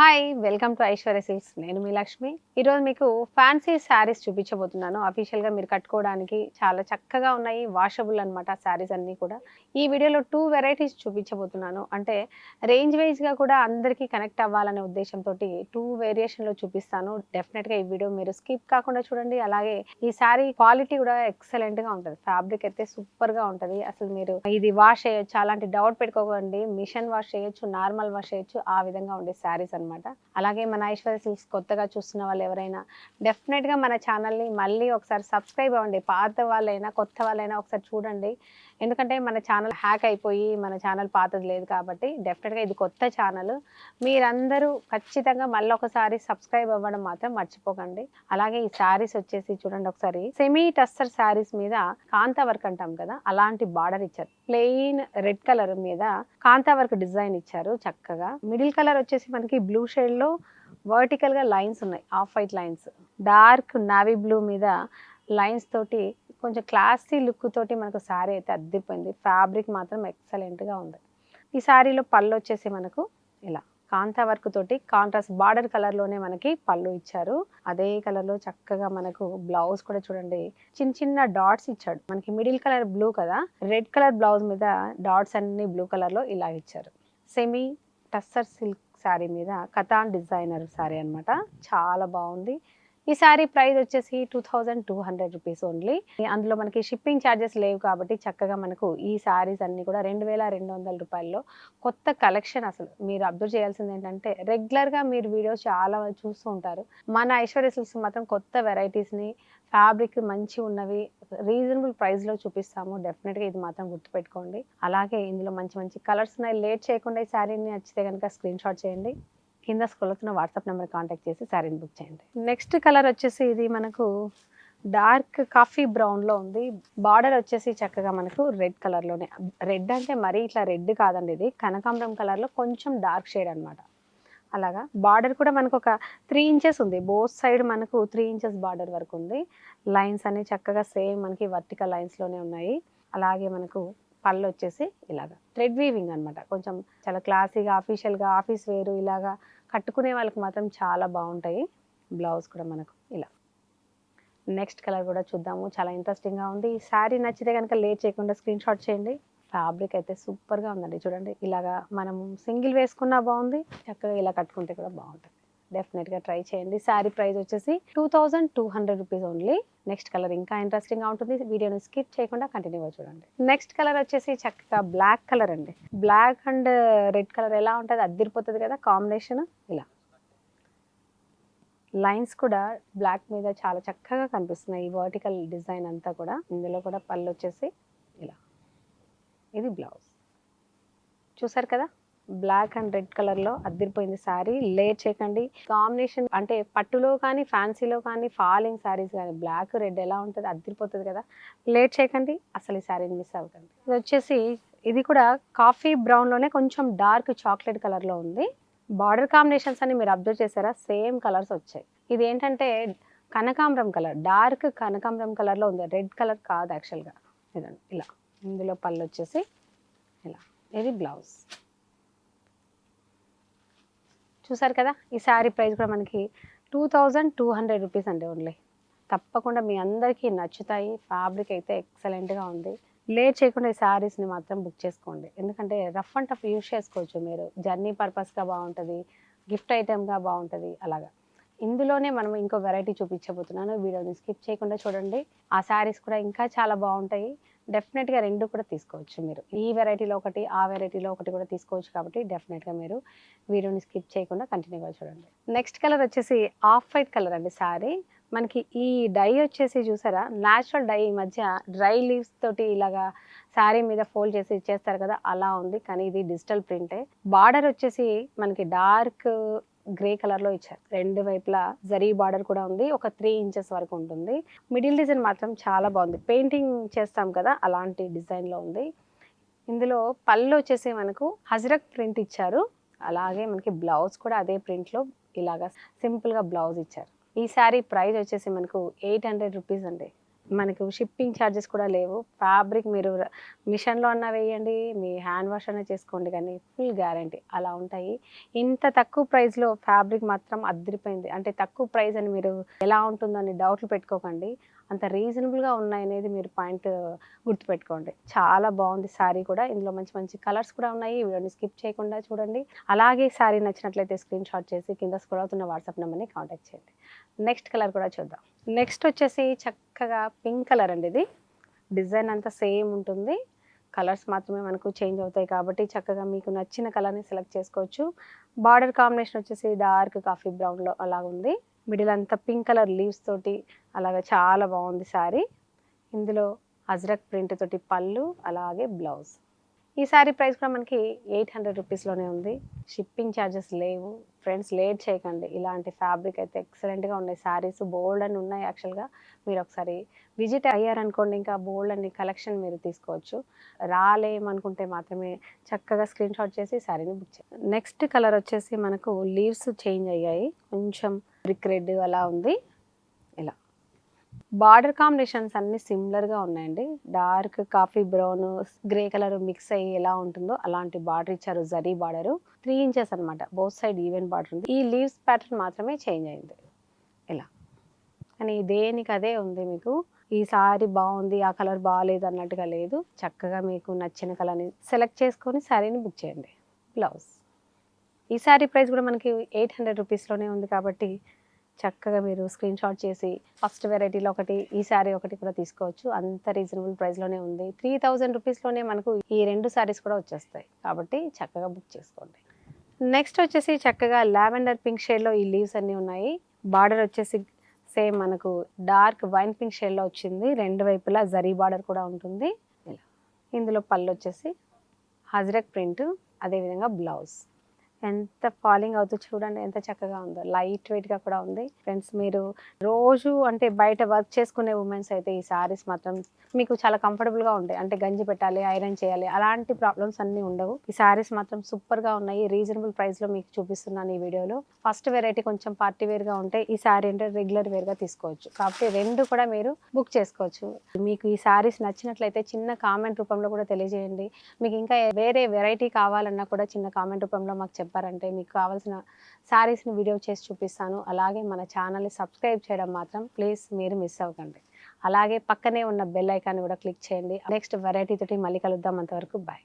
Hi welcome to Aishwarya silks నేను మీ లక్ష్మి. ఈరోజు మీకు ఫ్యాన్సీ శారీస్ చూపించబోతున్నాను. అఫీషియల్గా మీరు కట్టుకోవడానికి చాలా చక్కగా ఉన్నాయి వాషబుల్ అనమాట శారీస్ అన్నీ కూడా. ఈ వీడియోలో టూ వెరైటీస్ చూపించబోతున్నాను. అంటే రేంజ్ వైజ్గా కూడా అందరికీ కనెక్ట్ అవ్వాలనే ఉద్దేశంతో టూ వేరియేషన్లో చూపిస్తాను. డెఫినెట్గా ఈ వీడియో మీరు స్కిప్ కాకుండా చూడండి. అలాగే ఈ శారీ క్వాలిటీ కూడా ఎక్సలెంట్గా ఉంటుంది. ఫ్యాబ్రిక్ అయితే సూపర్గా ఉంటుంది. అసలు మీరు ఇది వాష్ చేయొచ్చు అలాంటి డౌట్ పెట్టుకోకండి. మిషన్ వాష్ చేయొచ్చు నార్మల్ వాష్ చేయొచ్చు ఆ విధంగా ఉండే శారీస్ అనమాట అలాగే మన ఐశ్వర్య సిల్క్స్ కొత్తగా చూస్తున్న వాళ్ళు ఎవరైనా డెఫినెట్గా మన ఛానల్ని మళ్ళీ ఒకసారి సబ్స్క్రైబ్ అవ్వండి. పాత వాళ్ళైనా కొత్త వాళ్ళైనా ఒకసారి చూడండి. ఎందుకంటే మన ఛానల్ హ్యాక్ అయిపోయి మన ఛానల్ పాతది లేదు కాబట్టి డెఫినెట్గా ఇది కొత్త ఛానల్. మీరందరూ ఖచ్చితంగా మళ్ళీ ఒకసారి సబ్స్క్రైబ్ అవ్వడం మాత్రం మర్చిపోకండి. అలాగే ఈ శారీస్ వచ్చేసి చూడండి ఒకసారి. సెమీ టస్టర్ శారీస్ మీద కాంతా వర్క్ అంటాం కదా అలాంటి బార్డర్ ఇచ్చారు. ప్లెయిన్ రెడ్ కలర్ మీద కాంతా వర్క్ డిజైన్ ఇచ్చారు చక్కగా. మిడిల్ కలర్ వచ్చేసి మనకి బ్లూ షేడ్లో వర్టికల్గా లైన్స్ ఉన్నాయి off white lines. Dark navy blue మీద లైన్స్ తోటి కొంచెం క్లాసీ లుక్ తోటి మనకు శారీ అయితే అద్దిపోయింది. ఫ్యాబ్రిక్ మాత్రం ఎక్సలెంట్గా ఉంది. ఈ శారీలో పళ్ళు వచ్చేసి మనకు ఇలా కాంతా వర్క్ తోటి కాంట్రాస్ట్ బార్డర్ కలర్లోనే మనకి పళ్ళు ఇచ్చారు. అదే కలర్లో చక్కగా మనకు బ్లౌజ్ కూడా చూడండి చిన్న చిన్న డాట్స్ ఇచ్చాడు. మనకి మిడిల్ కలర్ బ్లూ కదా రెడ్ కలర్ బ్లౌజ్ మీద డాట్స్ అన్ని బ్లూ కలర్లో ఇలా ఇచ్చారు. సెమీ టస్సర్ సిల్క్ శారీ మీద కథాన్ డిజైనర్ శారీ అన్నమాట. చాలా బాగుంది. ఈ శారీ ప్రైస్ వచ్చేసి two thousand two hundred rupees only. అందులో మనకి షిప్పింగ్ ఛార్జెస్ లేవు కాబట్టి చక్కగా మనకు ఈ శారీస్ అన్నీ కూడా రెండు వేల రెండు వందల రూపాయల్లో కొత్త కలెక్షన్ అసలు. మీరు అబ్జర్వ్ చేయాల్సింది ఏంటంటే రెగ్యులర్గా మీరు వీడియోస్ చాలా చూస్తూ ఉంటారు. మన ఐశ్వర్య సిల్క్స్ మాత్రం కొత్త వెరైటీస్ని ఫ్యాబ్రిక్ మంచి ఉన్నవి రీజనబుల్ ప్రైస్లో చూపిస్తాము. డెఫినెట్గా ఇది మాత్రం గుర్తుపెట్టుకోండి. అలాగే ఇందులో మంచి మంచి కలర్స్ ఉన్నాయి. లేట్ చేయకుండా ఈ శారీని నచ్చితే కనుక స్క్రీన్ షాట్ చేయండి. కింద స్కూల్ అవుతున్న వాట్సాప్ నెంబర్ కాంటాక్ట్ చేసి శారీని బుక్ చేయండి. నెక్స్ట్ కలర్ వచ్చేసి ఇది మనకు డార్క్ కాఫీ బ్రౌన్లో ఉంది. బార్డర్ వచ్చేసి చక్కగా మనకు రెడ్ కలర్లోనే రెడ్ అంటే మరీ ఇట్లా రెడ్ కాదండి ఇది. కనకాంబరం కలర్లో కొంచెం డార్క్ షేడ్ అనమాట అలాగా? బార్డర్ కూడా మనకు ఒక త్రీ ఇంచెస్ ఉంది. బోత్ సైడ్ మనకు త్రీ ఇంచెస్ బార్డర్ వరకు ఉంది. లైన్స్ అన్ని చక్కగా సేమ్ మనకి వర్టికల్ లైన్స్లోనే ఉన్నాయి. అలాగే మనకు పళ్ళు వచ్చేసి ఇలాగా. థ్రెడ్ వీవింగ్ అనమాట కొంచెం చాలా క్లాసీగా అఫీషియల్గా ఆఫీస్ వేరు ఇలాగా కట్టుకునే వాళ్ళకి మాత్రం చాలా బాగుంటాయి. బ్లౌజ్ కూడా మనకు ఇలా. నెక్స్ట్ కలర్ కూడా చూద్దాము. చాలా ఇంట్రెస్టింగ్గా ఉంది. ఈ శారీ నచ్చితే కనుక లేట్ చేయకుండా స్క్రీన్ షాట్ చేయండి. ఫ్యాబ్రిక్ అయితే సూపర్గా ఉందండి. చూడండి ఇలాగా మనం సింగిల్ వేసుకున్నా బాగుంది. చక్కగా ఇలా కట్టుకుంటే కూడా బాగుంటుంది. డెఫినెట్గా ట్రై చేయండి. శారీ ప్రైస్ వచ్చేసి two thousand two hundred rupees only next colour ఇంకా ఇంట్రెస్టింగ్గా ఉంటుంది. వీడియోని స్కిప్ చేయకుండా కంటిన్యూగా చూడండి. నెక్స్ట్ కలర్ వచ్చేసి చక్కగా బ్లాక్ కలర్ అండి. బ్లాక్ అండ్ రెడ్ కలర్ ఎలా ఉంటుంది? అద్దరిపోతుంది కదా కాంబినేషన్ ఇలా. లైన్స్ కూడా బ్లాక్ మీద చాలా చక్కగా కనిపిస్తున్నాయి. ఈ వర్టికల్ డిజైన్ అంతా కూడా. ఇందులో కూడా పళ్ళు వచ్చేసి ఇలా. ఇది బ్లౌజ్ చూసారు కదా? బ్లాక్ అండ్ రెడ్ కలర్లో అద్దరిపోయింది శారీ లేట్ చేయకండి కాంబినేషన్ అంటే పట్టులో కానీ ఫ్యాన్సీలో కానీ ఫాలింగ్ శారీస్ కానీ బ్లాక్ రెడ్ ఎలా ఉంటుంది అద్దరిపోతుంది కదా. లేట్ చేయకండి అసలు ఈ శారీని మిస్ అవ్వకండి. ఇది వచ్చేసి ఇది కూడా కాఫీ బ్రౌన్లోనే కొంచెం డార్క్ చాక్లెట్ కలర్లో ఉంది. బార్డర్ కాంబినేషన్స్ అని మీరు అబ్జర్వ్ చేశారా? సేమ్ కలర్స్ వచ్చాయి. ఇది ఏంటంటే కనకాంబరం కలర్ డార్క్ కనకాంబరం కలర్లో ఉంది. రెడ్ కలర్ కాదు యాక్చువల్గా ఇదండి. ఇలా. ఇందులో పళ్ళు వచ్చేసి ఇలా. ఇది బ్లౌజ్ చూసారు కదా? ఈ శారీ ప్రైస్ కూడా మనకి two thousand two hundred rupees అండి ఓన్లీ. తప్పకుండా మీ అందరికీ నచ్చుతాయి. ఫ్యాబ్రిక్ అయితే ఎక్సలెంట్గా ఉంది. లేట్ చేయకుండా ఈ శారీస్ని మాత్రం బుక్ చేసుకోండి. ఎందుకంటే రఫ్ అండ్ టఫ్ యూస్ చేసుకోవచ్చు మీరు. జర్నీ పర్పస్గా బాగుంటుంది గిఫ్ట్ ఐటెంగా బాగుంటుంది అలాగా. ఇందులోనే మనం ఇంకో వెరైటీ చూపించబోతున్నాను. వీడియోని స్కిప్ చేయకుండా చూడండి. ఆ శారీస్ కూడా ఇంకా చాలా బాగుంటాయి. డెఫినెట్గా రెండు కూడా తీసుకోవచ్చు మీరు. ఈ వెరైటీలో ఒకటి ఆ వెరైటీలో ఒకటి కూడా తీసుకోవచ్చు కాబట్టి డెఫినెట్గా మీరు వీడియోని స్కిప్ చేయకుండా కంటిన్యూగా చూడండి. నెక్స్ట్ కలర్ వచ్చేసి ఆఫ్ వైట్ కలర్ అండి శారీ మనకి ఈ డై వచ్చేసి చూసారా? న్యాచురల్ డై ఈ మధ్య డ్రై లీవ్స్ తోటి ఇలాగా శారీ మీద ఫోల్డ్ చేసి ఇచ్చేస్తారు కదా అలా ఉంది. కానీ ఇది డిజిటల్ ప్రింటే బార్డర్ వచ్చేసి మనకి డార్క్ గ్రే కలర్లో ఇచ్చారు. రెండు వైపులా జరీ బార్డర్ కూడా ఉంది. ఒక త్రీ ఇంచెస్ వరకు ఉంటుంది. మిడిల్ డిజైన్ మాత్రం చాలా బాగుంది. పెయింటింగ్ చేస్తాం కదా అలాంటి డిజైన్లో ఉంది. ఇందులో పళ్ళు వచ్చేసి మనకు హజరక్ ప్రింట్ ఇచ్చారు. అలాగే మనకి బ్లౌజ్ కూడా అదే ప్రింట్లో ఇలాగా సింపుల్గా బ్లౌజ్ ఇచ్చారు. ఈ శారీ ప్రైస్ వచ్చేసి మనకు ఎయిట్ హండ్రెడ్ రూపీస్ అండి. మనకు షిప్పింగ్ ఛార్జెస్ కూడా లేవు. ఫ్యాబ్రిక్ మీరు మిషన్లో అన్నా వేయండి మీ హ్యాండ్ వాష్ అన్నా చేసుకోండి కానీ ఫుల్ గ్యారంటీ అలా ఉంటాయి. ఇంత తక్కువ ప్రైస్లో ఫ్యాబ్రిక్ మాత్రం అద్దరిపోయింది. అంటే తక్కువ ప్రైస్ అని మీరు ఎలా ఉంటుందని డౌట్లు పెట్టుకోకండి. అంత రీజనబుల్గా ఉన్నాయనేది మీరు పాయింట్ గుర్తుపెట్టుకోండి. చాలా బాగుంది శారీ కూడా. ఇందులో మంచి మంచి కలర్స్ కూడా ఉన్నాయి. వీడియోని స్కిప్ చేయకుండా చూడండి. అలాగే శారీ నచ్చినట్లయితే స్క్రీన్ షాట్ చేసి కింద స్క్రోల్ అవుతున్న వాట్సాప్ నెంబర్ని కాంటాక్ట్ చేయండి. నెక్స్ట్ కలర్ కూడా చూద్దాం. నెక్స్ట్ వచ్చేసి చక్కగా పింక్ కలర్ అండి ఇది. డిజైన్ అంతా సేమ్ ఉంటుంది. కలర్స్ మాత్రమే మనకు చేంజ్ అవుతాయి కాబట్టి చక్కగా మీకు నచ్చిన కలర్ని సెలెక్ట్ చేసుకోవచ్చు. బార్డర్ కాంబినేషన్ వచ్చేసి డార్క్ కాఫీ బ్రౌన్లో అలా ఉంది. మిడిల్ అంతా పింక్ కలర్ లీవ్స్ తోటి అలాగే చాలా బాగుంది శారీ. ఇందులో అజ్రక్ ప్రింట్ తోటి పళ్ళు అలాగే బ్లౌజ్. ఈ సారీ ప్రైస్ కూడా మనకి ఎయిట్ హండ్రెడ్ రూపీస్లోనే ఉంది. షిప్పింగ్ ఛార్జెస్ లేవు. ఫ్రెండ్స్ లేట్ చేయకండి. ఇలాంటి ఫ్యాబ్రిక్ అయితే ఎక్సలెంట్గా ఉన్నాయి. శారీస్ బోల్డ్ అని ఉన్నాయి యాక్చువల్గా మీరు ఒకసారి విజిట్ అయ్యారనుకోండి ఇంకా బోల్డ్ అని కలెక్షన్ మీరు తీసుకోవచ్చు. రాలేమనుకుంటే మాత్రమే చక్కగా స్క్రీన్ షాట్ చేసి శారీని బుక్ చేయండి. నెక్స్ట్ కలర్ వచ్చేసి మనకు లీవ్స్ చేంజ్ అయ్యాయి. కొంచెం బ్రిక్ రెడ్ అలా ఉంది. బార్డర్ కాంబినేషన్స్ అన్ని సిమిలర్గా ఉన్నాయండి. Dark coffee brown grey colour mix అయ్యి ఎలా ఉంటుందో అలాంటి బార్డర్ ఇచ్చారు జరీ బార్డర్. త్రీ ఇంచెస్ అనమాట బోత్ సైడ్ ఈవెన్ బార్డర్ ఉంది. ఈ లీవ్స్ ప్యాటర్న్ మాత్రమే చేంజ్ అయింది. ఇలా. కానీ దేనికి అదే ఉంది మీకు? ఈ సారీ బాగుంది ఆ కలర్ బాగాలేదు అన్నట్టుగా లేదు. చక్కగా మీకు నచ్చిన కలర్ని సెలెక్ట్ చేసుకొని శారీని బుక్ చేయండి. బ్లౌజ్ ఈ శారీ ప్రైస్ కూడా మనకి ఎయిట్ హండ్రెడ్ రూపీస్లోనే ఉంది కాబట్టి చక్కగా మీరు స్క్రీన్ షాట్ చేసి ఫస్ట్ వెరైటీలో ఒకటి ఈ శారీ ఒకటి కూడా తీసుకోవచ్చు. అంత రీజనబుల్ ప్రైస్లోనే ఉంది. త్రీ థౌజండ్ రూపీస్లోనే మనకు ఈ రెండు శారీస్ కూడా వచ్చేస్తాయి. కాబట్టి చక్కగా బుక్ చేసుకోండి. నెక్స్ట్ వచ్చేసి చక్కగా లావెండర్ పింక్ షేడ్లో ఈ లీవ్స్ అన్నీ ఉన్నాయి. బార్డర్ వచ్చేసి సేమ్ మనకు డార్క్ వైన్ పింక్ షేడ్లో వచ్చింది. రెండు వైపులా జరీ బార్డర్ కూడా ఉంటుంది. ఇలా. ఇందులో పళ్ళు వచ్చేసి హజరక్ ప్రింట్ అదేవిధంగా బ్లౌజ్ ఎంత ఫాలింగ్ అవుతూ చూడండి ఎంత చక్కగా ఉందో. లైట్ వెయిట్గా కూడా ఉంది. ఫ్రెండ్స్ మీరు రోజు అంటే బయట వర్క్ చేసుకునే ఉమెన్స్ అయితే ఈ సారీస్ మాత్రం మీకు చాలా కంఫర్టబుల్గా ఉంటాయి. అంటే గంజి పెట్టాలి ఐరన్ చేయాలి అలాంటి ప్రాబ్లమ్స్ అన్నీ ఉండవు. ఈ సారీస్ మాత్రం సూపర్గా ఉన్నాయి. రీజనబుల్ ప్రైస్లో మీకు చూపిస్తున్నాను ఈ వీడియోలో. ఫస్ట్ వెరైటీ కొంచెం పార్టీ వేర్గా ఉంటే ఈ సారీ అంటే రెగ్యులర్ వేర్గా తీసుకోవచ్చు. కాబట్టి రెండు కూడా మీరు బుక్ చేసుకోవచ్చు. మీకు ఈ సారీస్ నచ్చినట్లయితే చిన్న కామెంట్ రూపంలో కూడా తెలియజేయండి. మీకు ఇంకా వేరే వెరైటీ కావాలన్నా కూడా చిన్న కామెంట్ రూపంలో మాకు చెప్పారంటే మీకు కావాల్సిన శారీస్ని వీడియో చేసి చూపిస్తాను. అలాగే మన ఛానల్ని సబ్స్క్రైబ్ చేయడం మాత్రం ప్లీజ్ మీరు మిస్ అవ్వకండి. అలాగే పక్కనే ఉన్న బెల్ ఐకాన్ కూడా క్లిక్ చేయండి. నెక్స్ట్ వెరైటీ తోటి మళ్ళీ కలుద్దాం. అంతవరకు బాయ్